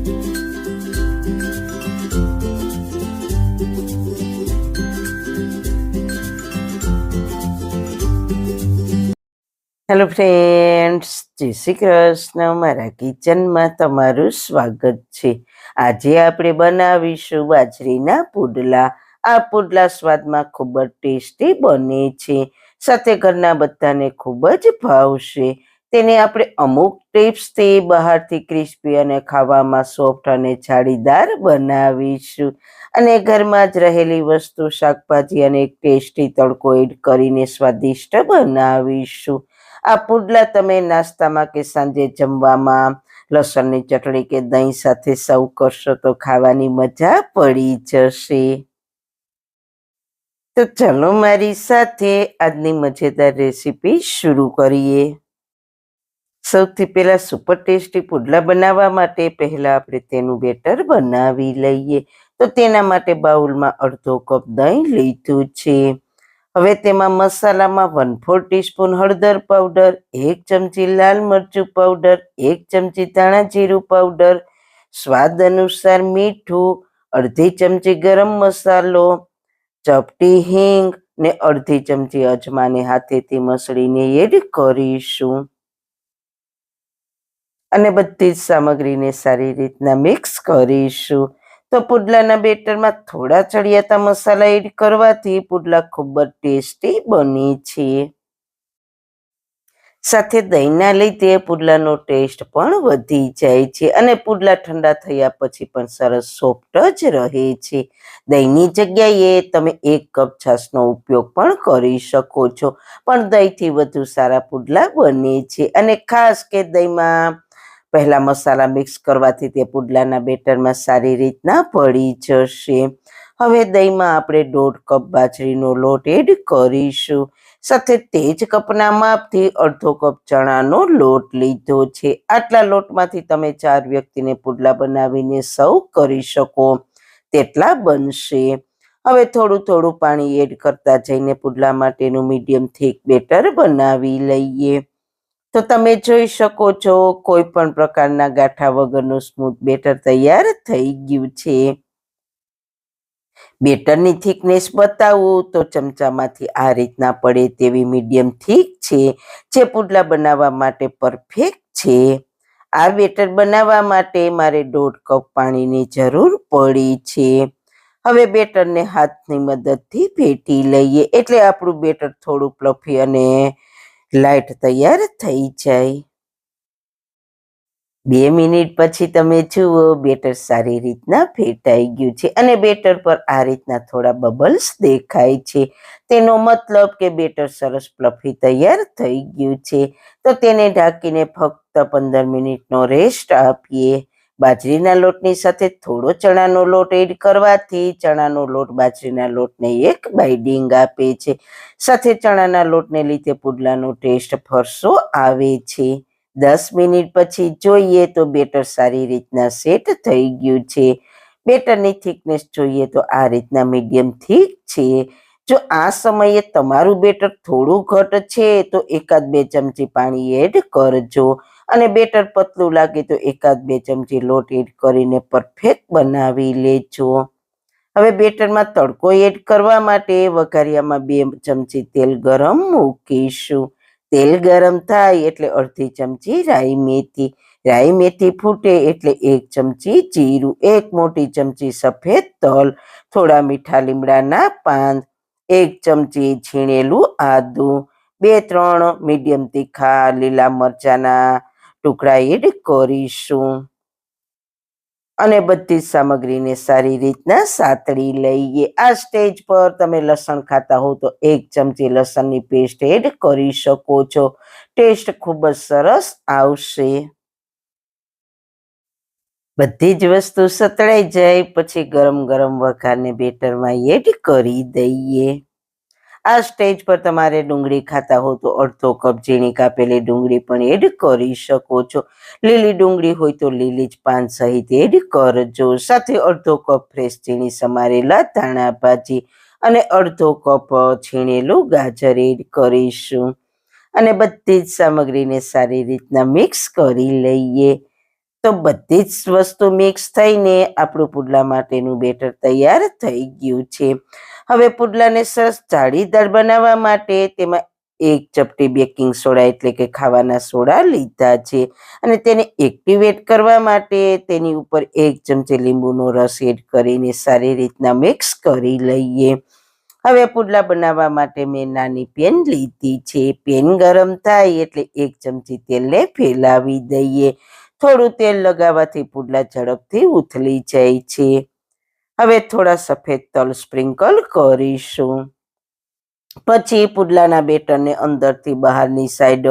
Hello friends જય શ્રી કૃષ્ણ. મારા કિચનમાં તમારું સ્વાગત છે. આજે આપણે બનાવીશું બાજરીના પુડલા. આ પુડલા સ્વાદમાં ખૂબ જ ટેસ્ટી બને છે. સાથે ઘરના બધાને ખૂબ જ ભાવશે. તેને આપણે અમુક ટિપ્સથી બહારથી ક્રિસ્પી અને ખાવામાં સોફ્ટ અને જાળીદાર બનાવીશું. અને ઘરમાં જ રહેલી વસ્તુ, શાકભાજી અને ટેસ્ટી તડકો એડ કરીને સ્વાદિષ્ટ બનાવીશું. આ પુડલા તમે નાસ્તામાં કે સાંજે જમવામાં, લસણની ચટણી કે દહીં સાથે સર્વ કરશો તો ખાવાની મજા પડી જશે. તો ચલો મારી સાથે આજની મજેદાર રેસીપી શરૂ કરીએ. સૌથી પહેલાં સુપર ટેસ્ટી પુડલા બનાવવા માટે પહેલાં આપણે તેનું બેટર બનાવી લઈએ. તો તેના માટે બાઉલમાં અડધો કપ દહીં લીધું છે. હવે તેમાં મસાલામાં વન ફોર ટીસ્પૂન હળદર પાવડર એક ચમચી લાલ મરચું પાવડર એક ચમચી ધાણા જીરું પાવડર સ્વાદ અનુસાર મીઠું, અડધી ચમચી ગરમ મસાલો, ચપટી હિંગ ને અડધી ચમચી અજમાને હાથેથી મસળીને એડ કરીશું. અને બધી જ સામગ્રીને સારી રીતના મિક્સ કરીશું. તો પુડલાના બેટરમાં થોડા ચડિયાતા મસાલા એડ કરવાથી પુડલા ખૂબ જ ટેસ્ટી બને છે. સાથે દહીંના લીધે પુડલાનો ટેસ્ટ પણ વધી જાય છે અને પુડલા ઠંડા થયા પછી પણ સરસ સોફ્ટ જ રહે છે. દહીંની જગ્યાએ તમે એક કપ છાશનો ઉપયોગ પણ કરી શકો છો. પણ દહીંથી વધુ સારા પુડલા બને છે અને ખાસ કે દહીંમાં પહેલા મસાલા મિક્સ કરવાથી તે પુડલાના બેટરમાં સારી રીતના પડી જશે. હવે દહીંમાં આપણે દોઢ કપ બાજરીનો લોટ એડ કરીશું. સાથે તે જ કપના માપથી અડધો કપ ચણાનો લોટ લીધો છે. આટલા લોટમાંથી તમે ચાર વ્યક્તિને પુડલા બનાવીને સર્વ કરી શકો. તેટલા બનશે. હવે થોડું થોડું પાણી એડ કરતા જઈને પુડલા માટેનું મીડિયમ થીક બેટર બનાવી લઈએ. તો તમે જોઈ શકો છો કોઈ પણ પ્રકારના ગાંઠા વગરનું સ્મૂથ બેટર તૈયાર થઈ ગયું છે. બેટરની થિકનેસ બતાવું તો ચમચામાંથી આ રીતના પડે તેવી મીડિયમ થીક છે જે પુડલા બનાવવા માટે પરફેક્ટ છે. આ બેટર બનાવવા માટે મારે દોઢ કપ પાણીની જરૂર પડી છે. હવે બેટરને હાથની મદદથી ફેટી લઈએ એટલે આપણું બેટર થોડું પ્લફી અને લાઈટ તૈયાર થઈ જાય. બે મિનિટ પછી તમે જુઓ, બેટર સારી રીતના ફેટાઈ ગયું છે અને બેટર પર આ રીતના થોડા બબલ્સ દેખાય છે. તેનો મતલબ કે બેટર સરસ પ્લફી તૈયાર થઈ ગયું છે. તો તેને ઢાંકીને ફક્ત પંદર મિનિટનો રેસ્ટ આપીએ. બાજરીના લોટની સાથે થોડો ચણાનો લોટ એડ કરવાથી ચણાનો લોટ બાજરીના લોટને એક બાઇડિંગ આપે છે. સાથે ચણાના લોટને લીધે પુડલાનો ટેસ્ટ ફરસો આવે છે. દસ મિનિટ પછી જોઈએ તો બેટર સારી રીતના સેટ થઈ ગયું છે. બેટરની થિકનેસ જોઈએ તો આ રીતના મીડિયમ થીક છે. જો આ સમયે તમારું બેટર થોડું ઘટ છે તો એકાદ બે ચમચી પાણી એડ કરજો. અને બેટર પતલું લાગે તો એકાદ બે ચમચી લોટ એડ કરીને પરફેક્ટ બનાવી લેજો. હવે બેટરમાં તડકો એડ કરવા માટે વઘારિયામાં બે ચમચી તેલ ગરમ મૂકીશું. તેલ ગરમ થાય એટલે અડધી ચમચી રાઈ મેથી. રાઈ મેથી ફૂટે એટલે એક ચમચી જીરું, એક મોટી ચમચી સફેદ તલ, થોડા મીઠા લીમડાના પાન એક ચમચી છીણેલું આદું, બે ત્રણ મીડિયમ તીખા લીલા મરચાના ટુકડા એડ કરીશું. અને બધી સામગ્રીને સારી રીતના સાતળી લઈએ. આ સ્ટેજ પર તમે લસણ ખાતા હો તો એક ચમચી લસણની પેસ્ટ એડ કરી શકો છો. ટેસ્ટ ખૂબ જ સરસ આવશે. બધી જ વસ્તુ સતળાઈ જાય. પછી ગરમ ગરમ વઘારને બેટરમાં એડ કરી દઈએ. આ સ્ટેજ પર તમારે ડુંગળી ખાતા હો તો અડધો કપ ઝીણી કાપેલી ડુંગળી પણ એડ કરી શકો છો. લીલી ડુંગળી હોય તો લીલી જ પાન સહિત એડ કરજો. સાથે અડધો કપ ફ્રેશ ઝીણી સમારેલા ધાણા ભાજી અને અડધો કપ છીણેલું ગાજર એડ કરીશું. અને બધી જ સામગ્રીને સારી રીતના મિક્સ કરી લઈએ. તો બધી જ વસ્તુ મિક્સ થઈને આપણું પુડલા માટેનું બેટર તૈયાર થઈ ગયું છે. હવે પુડલાને સરસ જાળીદાર બનાવવા માટે તેમાં એક ચપટી બેકિંગ સોડા એટલે કે ખાવાના સોડા લીધા છે અને તેને એક્ટિવેટ કરવા માટે તેની ઉપર એક ચમચી લીંબુનો રસ એડ કરીને સારી રીતના મિક્સ કરી લઈએ. હવે પુડલા બનાવવા માટે મેં નાની પેન લીધી છે. પેન ગરમ થાય એટલે એક ચમચી તેલને ફેલાવી દઈએ. થોડું તેલ લગાવવાથી પુડલા ઝડપથી ઉથલી જાય છે. હવે થોડા સફેદ તલ સ્પ્રિંકલ કરીશું. પછી પુડલાના બેટરને અંદરથી બહારની સાઈડ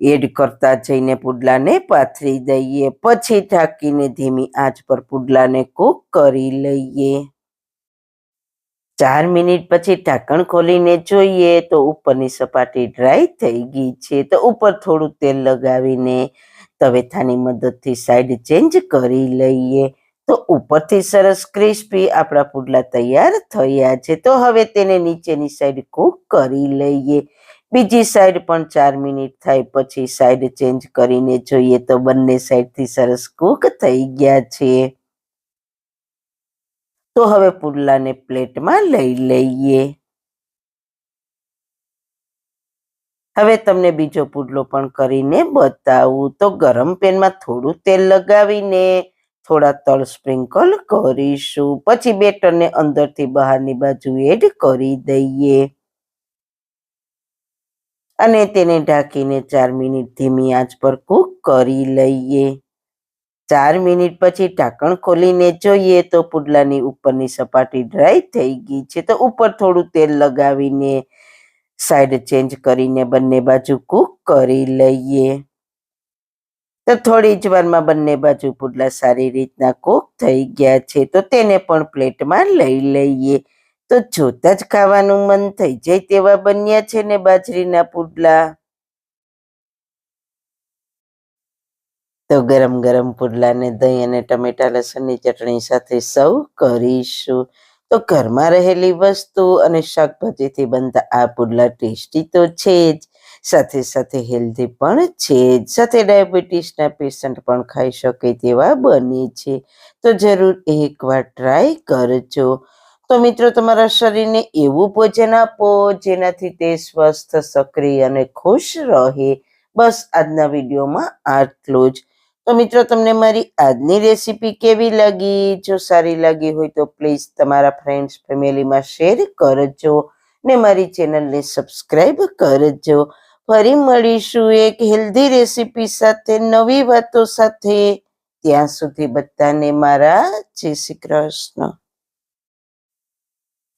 એડ કરતા જઈને પુડલાને પાથરી દઈએ. પછી ઢાંકીને ધીમી આંચ પર પુડલાને કૂક કરી લઈએ. ચાર મિનિટ પછી ઢાંકણ ખોલીને જોઈએ તો ઉપરની સપાટી ડ્રાય થઈ ગઈ છે. તો ઉપર થોડું તેલ લગાવીને તવેથાની મદદથી સાઈડ ચેન્જ કરી લઈએ. તો ઉપરથી સરસ ક્રિસ્પી આપણા પુડલા તૈયાર થયા છે. તો હવે તેને નીચેની સાઈડ કૂક કરી લઈએ. બીજી સાઈડ પણ ચાર મિનિટ થાય પછી સાઈડ ચેન્જ કરીને જોઈએ તો બંને સાઈડથી સરસ કૂક થઈ ગયા છે. તો હવે પુડલાને પ્લેટમાં લઈ લઈએ. હવે તમને બીજો પુડલો પણ કરીને બતાવું. તો ગરમ પેનમાં થોડું તેલ લગાવીને થોડા તલ સ્પ્રિંકલ કરીશું. પછી બેટરને અંદરથી બહારની બાજુ એડ કરી દઈએ. અને તેને ઢાંકીને ચાર મિનિટ ધીમી આંચ પર કૂક કરી લઈએ. ચાર મિનિટ પછી ઢાંકણ ખોલીને જોઈએ તો પુડલાની ઉપરની સપાટી ડ્રાય થઈ ગઈ છે. તો ઉપર થોડું તેલ લગાવીને સાઈડ ચેન્જ કરીને બંને બાજુ કૂક કરી લઈએ. તો થોડી જ વારમાં બંને બાજુ પુડલા સારી રીતના કૂક થઈ ગયા છે. તો તેને પણ પ્લેટમાં લઈ લઈએ. તો જોતા જ ખાવાનું મન થઈ જાય તેવા બન્યા છે ને બાજરીના પુડલા. તો ગરમ ગરમ પુડલાને દહીં અને ટમેટા લસણની ચટણી સાથે સૌ કરીશું. તો ઘરમાં રહેલી વસ્તુ અને શાકભાજીથી બનતા આ પુડલા ટેસ્ટી તો છે જ. સાથે સાથે હેલ્ધી પણ છે. સાથે ડાયાબિટીસના પેશન્ટ પણ ખાઈ શકે તેવા બને છે. તો જરૂર એકવાર ટ્રાય કરજો. તો મિત્રો, તમારા શરીરને એવું ભોજન આપો જેનાથી તે સ્વસ્થ, સક્રિય અને ખુશ રહે. બસ આજના વિડીયોમાં આટલું જ. તો મિત્રો, તમને મારી આજની રેસીપી કેવી લાગી? જો સારી લાગી હોય તો પ્લીઝ તમારા ફ્રેન્ડ્સ ફેમિલીમાં શેર કરજો ને મારી ચેનલને સબસ્ક્રાઈબ કરજો. ફરી મળીશું એક હેલ્ધી રેસીપી સાથે, નવી વાતો સાથે. ત્યાં સુધી બધાને મારા જય શ્રી કૃષ્ણ.